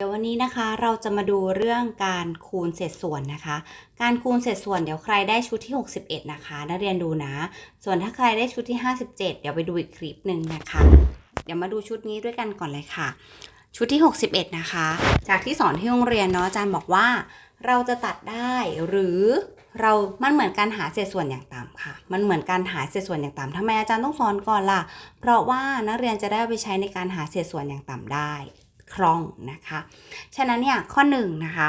เดี๋ยววันนี้นะคะเราจะมาดูเรื่องการคูณเศษส่วนนะคะ การคูณเศษส่วนเดี๋ยวใครได้ชุดที่ 61 นะคะนักเรียนดูนะ ส่วนถ้าใครได้ชุดที่ 57 เดี๋ยวไปดูอีกคลิปหนึ่งนะคะ เดี๋ยวมาดูชุดนี้ด้วยกันก่อนเลยค่ะ ชุดที่ 61 นะคะ จากที่สอนที่โรงเรียนเนาะอาจารย์บอกว่า เราจะตัดได้หรือเรามันเหมือนการหาเศษส่วนอย่างต่ำค่ะ มันเหมือนการหาเศษส่วนอย่างต่ำทำไมอาจารย์ต้องสอนก่อนล่ะ เพราะว่านักเรียนจะได้เอาไปใช้ในการหาเศษส่วนอย่างต่ำได้ คล่องนะคะ ฉะนั้นเนี่ยข้อหนึ่งนะคะ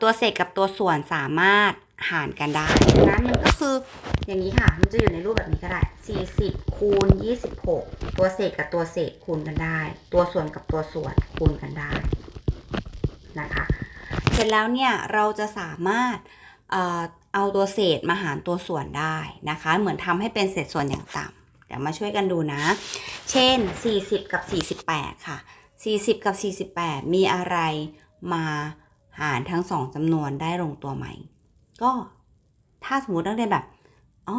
ตัวเศษกับตัวส่วนสามารถหารกันได้นั้นมันก็คืออย่างนี้ค่ะ มันจะอยู่ในรูปแบบนี้ก็ได้ 40 คูณ 26 ตัวเศษกับตัวเศษคูณกันได้ ตัวส่วนกับตัวส่วนคูณกันได้นะคะ เสร็จแล้วเนี่ยเราจะสามารถเอ่อเอาตัวเศษมาหารตัวส่วนได้นะคะ เหมือนทำให้เป็นเศษส่วนอย่างต่ำเดี๋ยวมาช่วยกันดูนะ เช่น 40 กับ 48 ค่ะ 40 กับ 48 มีอะไรมาหารทั้งสองจำนวนได้ลงตัวไหม ก็ถ้าสมมตินักเรียนแบบอ๋อ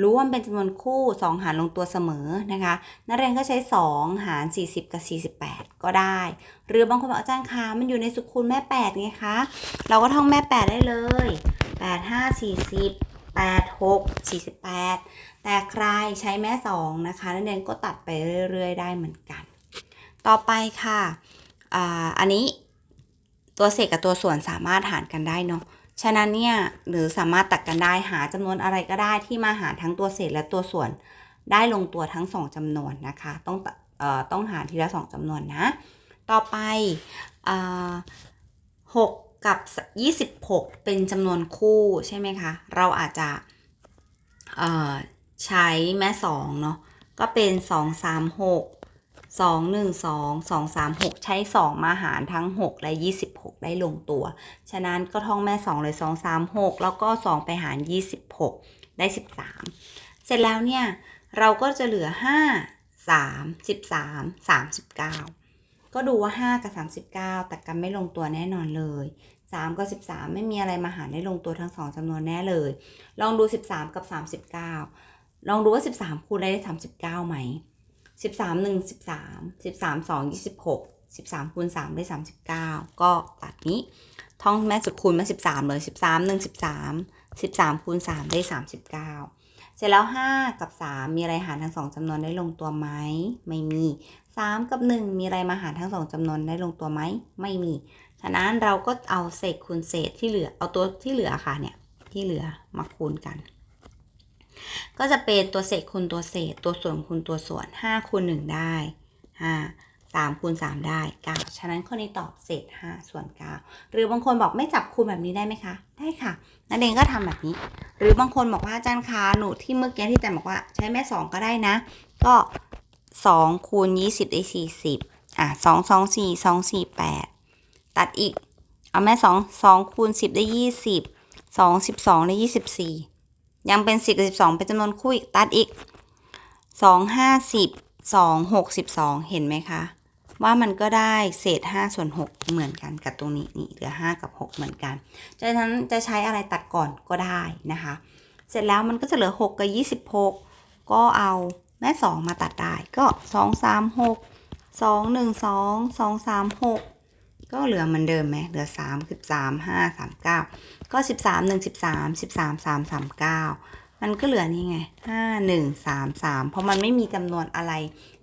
รู้ว่ามันเป็นจำนวนคู่ 2 หารลงตัวเสมอนะคะ นักเรียนก็ใช้ 2 หาร 40 กับ 48 ก็ได้ หรือบางคนบอกอาจารย์คะมันอยู่ในสุคูณแม่ 8 ไงคะ เราก็ท่องแม่ 8 ได้เลย 8 5 40 8 6 48 แต่ใครใช้แม่ 2 นะคะ นักเรียนก็ตัดไปเรื่อย ๆ ได้เหมือนกัน ต่อไปค่ะอ่าอันนี้ตัวเศษกับตัวส่วนสามารถหารกันได้เนาะ ฉะนั้นเนี่ยหรือสามารถตัดกันได้หาจำนวนอะไรก็ได้ที่มาหารทั้งตัวเศษและตัวส่วนได้ลงตัวทั้งสองจำนวนนะคะ ต้องตัดเอ่อต้องหารทีละสองจำนวนนะ ต่อไปอ่าหกกับยี่สิบหกเป็นจำนวนคู่ใช่ไหมคะ เราอาจจะเอ่อใช้แม่สองเนาะ ก็เป็นสอง สามหกสองหนึ่งสองสองสามหกใช้สองมาหารทั้งหกและยี่สิบหกได้ลงตัว ฉะนั้นก็ท่องแม่สองเลยสองสามหกแล้วก็สองไปหารยี่สิบหกได้สิบสามเสร็จแล้วเนี่ย เราก็จะเหลือห้าสามสิบสามสามสิบเก้าก็ดูว่าห้ากับสามสิบเก้าตัดกันไม่ลงตัวแน่นอนเลยสามกับสิบสามไม่มีอะไรมาหารได้ลงตัวทั้งสองจำนวนแน่เลย ลองดูสิบสามกับสามสิบเก้าลองดูว่าสิบสามคูณได้สามสิบเก้าไหม สิบสามหนึ่งสิบสามสิบสามสองยี่สิบหกสิบสามคูณสามได้สามสิบเก้าก็ตัดนี้ ท่องแม่สุดคูณมาสิบสามเลยสิบสามหนึ่งสิบสามสิบสามคูณสามได้สามสิบเก้าเสร็จแล้วห้ากับสามมีอะไรหารทั้งสองจำนวนได้ลงตัวไหมไม่มีสามกับหนึ่งมีอะไรมาหารทั้งสองจำนวนได้ลงตัวไหมไม่มีฉะนั้นเราก็เอาเศษคูณเศษที่เหลือเอาตัวที่เหลือค่ะเนี่ยที่เหลือมาคูณกัน ก็จะเป็นตัวเศษคูณตัวเศษ ตัวส่วนคูณตัวส่วน5คูณ1ได้5 3คูณ3ได้9ฉะนั้นข้อนี้ตอบเศษ5ส่วน9หรือบางคนบอกไม่จับคูณแบบนี้ได้ไหมคะ ได้ค่ะนั่นเองก็ทำแบบนี้ หรือบางคนบอกว่าอาจารย์คะหนูที่เมื่อกี้ที่อาจารย์บอกว่าใช้แม่ 2 ก็ได้นะ ก็2คูณ20ได้40อะ2 2 4 2 4 8 ตัดอีก เอาแม่ 2 2คูณ10 ได้ 20 2 12ได้24 ยังเป็นสิบกับสิบสองเป็นจำนวนคู่อีกตัดอีกสองห้าสิบสองหกสิบสองเห็นไหมคะ ว่ามันก็ได้เศษห้าส่วนหกเหมือนกันกับตรงนี้นี่เหลือห้ากับหกเหมือนกันจากนั้นจะใช้อะไรตัดก่อนก็ได้นะคะ เสร็จแล้วมันก็จะเหลือหกกับยี่สิบหกก็เอาแม่สองมาตัดได้ก็สองสามหกสองหนึ่งสองสองสามหก ก็เหลือเหมือนเดิมไหมเหลือสามสิบสามห้าสามเก้าก็สิบสามหนึ่งสิบสามสิบสามสามสามเก้ามันก็เหลือนี่ไงห้าหนึ่งสามสามเพราะมันไม่มีจำนวนอะไร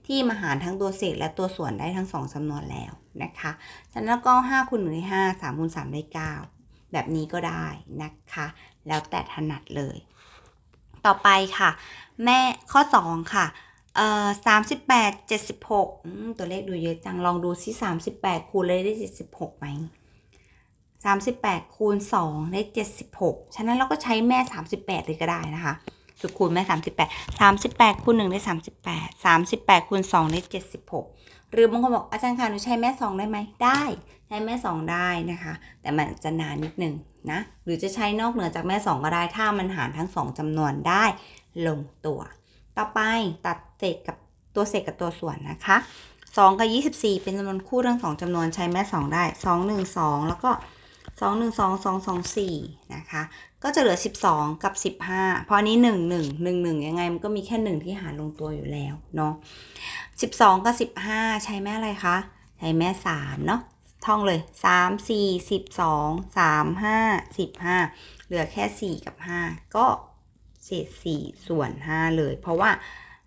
ที่มาหารทั้งตัวเศษและตัวส่วนได้ทั้งสองจำนวนแล้วนะคะฉะนั้นก็ห้าคูณหนึ่งได้ห้าสามคูณสามได้เก้าแบบนี้ก็ได้นะคะ แล้วแต่ถนัดเลย ต่อไปค่ะ แม่ข้อสองค่ะ เอ่อสามสิบแปดเจ็ดสิบหกตัวเลขดูเยอะจัง ลองดูซิสามสิบแปดคูณเลยได้เจ็ดสิบหกไหมสามสิบแปดคูณสองได้เจ็ดสิบหกฉะนั้นเราก็ใช้แม่สามสิบแปดเลยก็ได้นะคะสุดคูณแม่สามสิบแปดสามสิบแปดคูณหนึ่งได้สามสิบแปดสามสิบแปดคูณสองได้เจ็ดสิบหกหรือบางคนบอกอาจารย์คะหนูใช้แม่สองได้ไหมได้ใช้แม่สองได้นะคะ แต่มันจะนานนิดนึงนะหรือจะใช้นอกเหนือจากแม่สองก็ได้ถ้ามันหารทั้งสองจำนวนได้ลงตัว ต่อไปตัดเศษกับตัวเศษกับตัวส่วนนะคะ2กับ24เป็นจำนวนคู่ทั้งสองจำนวนใช้แม่2ได้2 1 2แล้วก็2 1 2 2 2 4นะคะ ก็จะเหลือ12กับ15เพราะอันนี้1 1 1 1ยังไงมันก็มีแค่1ที่หารลงตัวอยู่แล้วเนาะ12กับ15ใช้แม่อะไรคะ ใช้แม่3เนาะท่องเลยสามสี่สิบสองสามห้าสิบห้าเหลือแค่สี่กับห้าก็ เศษสี่ส่วนห้าเลย เพราะว่า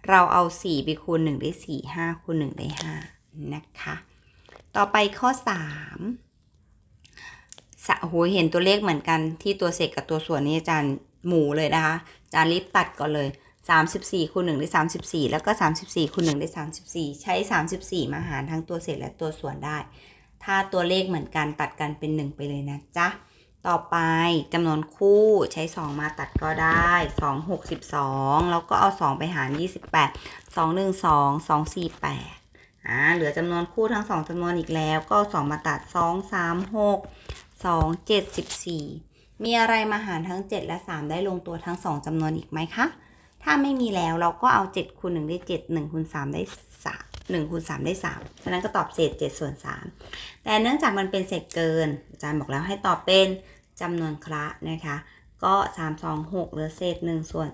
เราเอาสี่ไปคูณหนึ่งได้สี่ห้าคูณหนึ่งได้ห้านะคะ ต่อไปข้อสามสะโอ้โหเห็นตัวเลขเหมือนกันที่ตัวเศษกับตัวส่วนนี้อาจารย์หมูเลยนะคะอาจารย์รีบตัดก่อนเลย 34คูณ1ได้ 34 แล้วก็ 34คูณ1ได้ 34 ใช้ 34 มาหารทั้งตัวเศษและตัวส่วนได้ ถ้าตัวเลขเหมือนกันตัดกันเป็น 1 ไปเลยนะจ๊ะ ต่อไปจำนวนคู่ใช้ 2 มาตัดก็ได้ 2 62 แล้วก็เอา 2 ไปหาร 28 2 1 2 2 4 8อ่าเหลือจำนวนคู่ทั้ง 2จำนวนอีกแล้วก็เอา2มาตัด 2 3 6 2 7 14 มีอะไรมาหารทั้ง 7 และ 3 ได้ลงตัวทั้ง 2จำนวนอีกไหมคะ ถ้าไม่มีแล้วเราก็เอา 7คูณ1ได้ 7 1คูณ3ได้ 3 1คูณ3ได้ 3 ฉะนั้นก็ตอบเศษ7ส่วน 3 แต่เนื่องจากมันเป็นเศษเกิน อาจารย์บอกแล้วให้ตอบเป็นจำนวนคละนะคะ ก็ 3 2 6เหลือเศษ1ส่วน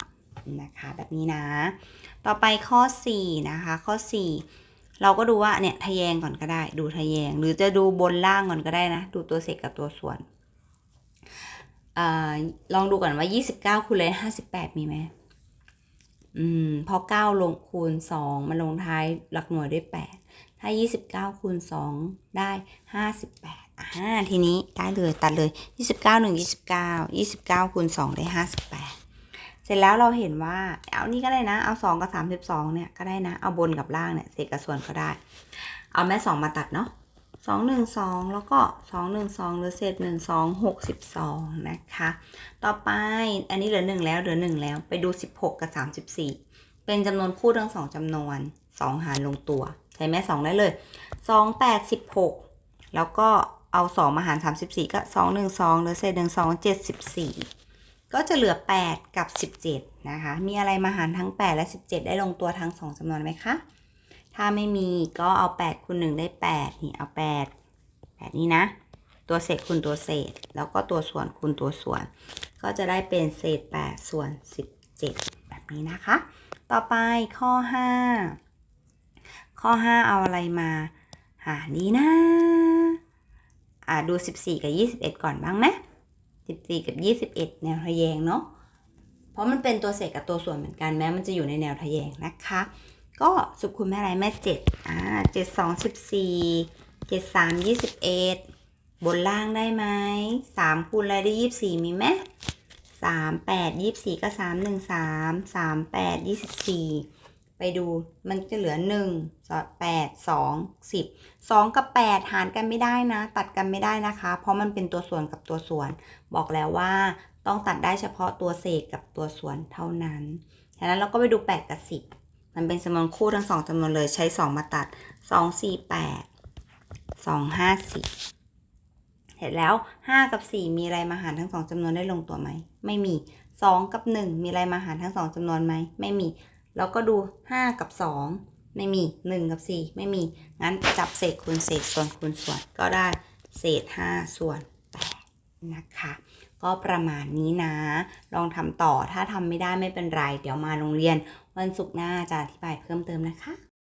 3นะคะแบบนี้นะ ต่อไปข้อ 4 นะคะ ข้อ 4 เราก็ดูว่าเนี่ยทะแยงก่อนก็ได้ ดูทะแยง หรือจะดูบนล่างก่อนก็ได้นะ ดูตัวเศษกับตัวส่วนอลองดูก่อนว่า 29คูณเลย58 มีไหม อืมพอ9ลงคูณ 2 มันลงท้ายหลักหน่วยด้วย 8 ถ้า 29คูณ2ได้ 58อ่าทีนี้ได้เลยตัดเลย 29 1 29 29คูณ2ได้ 58 เสร็จแล้วเราเห็นว่า เอานี่ก็ได้นะ เอา 2 กับ 32 เนี่ยก็ได้นะ เอาบนกับล่างเนี่ยเศษกับส่วนก็ได้ เอาแม่ 2 มาตัดเนาะ 2 1 2แล้วก็2 1 2หรือเศษ1 2 62นะคะ ต่อไปอันนี้เหลือ1แล้วเหลือ1แล้วไปดู16กับ34เป็นจำนวนคู่ทั้ง2จำนวน2หารลงตัว ใช้แม่2ได้เลย2 8 16แล้วก็เอา2มาหาร34ก็2 1 2เหลือเศษ1 2 74ก็จะเหลือ8กับ17นะคะ มีอะไรมาหารทั้ง8และ17ได้ลงตัวทั้ง2จำนวนไหมคะ ถ้าไม่มีก็เอา8คูณ1ได้ 8 นี่ เอา 8 8 นี้นะ ตัวเศษคูณตัวเศษ แล้วก็ตัวส่วนคูณตัวส่วน ก็จะได้เป็นเศษ 8 ส่วน 17 แบบนี้นะคะ ต่อไปข้อ 5 ข้อ 5 เอาอะไรมา หาดีนะ อ่าดู 14 กับ 21 ก่อนบ้างไหม14 กับ 21 แนวทะแยงเนาะเพราะมันเป็นตัวเศษกับตัวส่วนเหมือนกันแม้มันจะอยู่ในแนวทะแยงนะคะ ก็สุขคูณแม่ไรแม่เจ็ดอ่าเจ็ดสองสิบสี่เจ็ดสามยี่สิบเอ็ดบนล่างได้ไหมสามคูณอะไรได้ยี่สิบสี่มีไหมสามแปดยี่สิบสี่ก็สามหนึ่งสามสามแปดยี่สิบสี่ไปดูมันจะเหลือหนึ่งสองแปดสองสิบสองกับแปดหารกันไม่ได้นะ ตัดกันไม่ได้นะคะ เพราะมันเป็นตัวส่วนกับตัวส่วน บอกแล้วว่าต้องตัดได้เฉพาะตัวเศษกับตัวส่วนเท่านั้น ฉะนั้นเราก็ไปดูแปดกับสิบ มันเป็นจำนวนคู่ทั้งสองจำนวนเลยใช้2มาตัด2 4 8 2 5 4เสร็จแล้ว5กับ4มีอะไรมาหารทั้งสองจำนวนได้ลงตัวไหม ไม่มี2กับ1มีอะไรมาหารทั้งสองจำนวนไหม ไม่มี แล้วก็ดู5กับ2ไม่มี1กับ4ไม่มี งั้นจับเศษคูณเศษส่วนคูณส่วนก็ได้เศษ5ส่วน8นะคะ ก็ประมาณนี้นะ ลองทำต่อถ้าทำไม่ได้ไม่เป็นไร เดี๋ยวมาโรงเรียน วันศุกร์หน้าจะอธิบายเพิ่มเติมนะคะ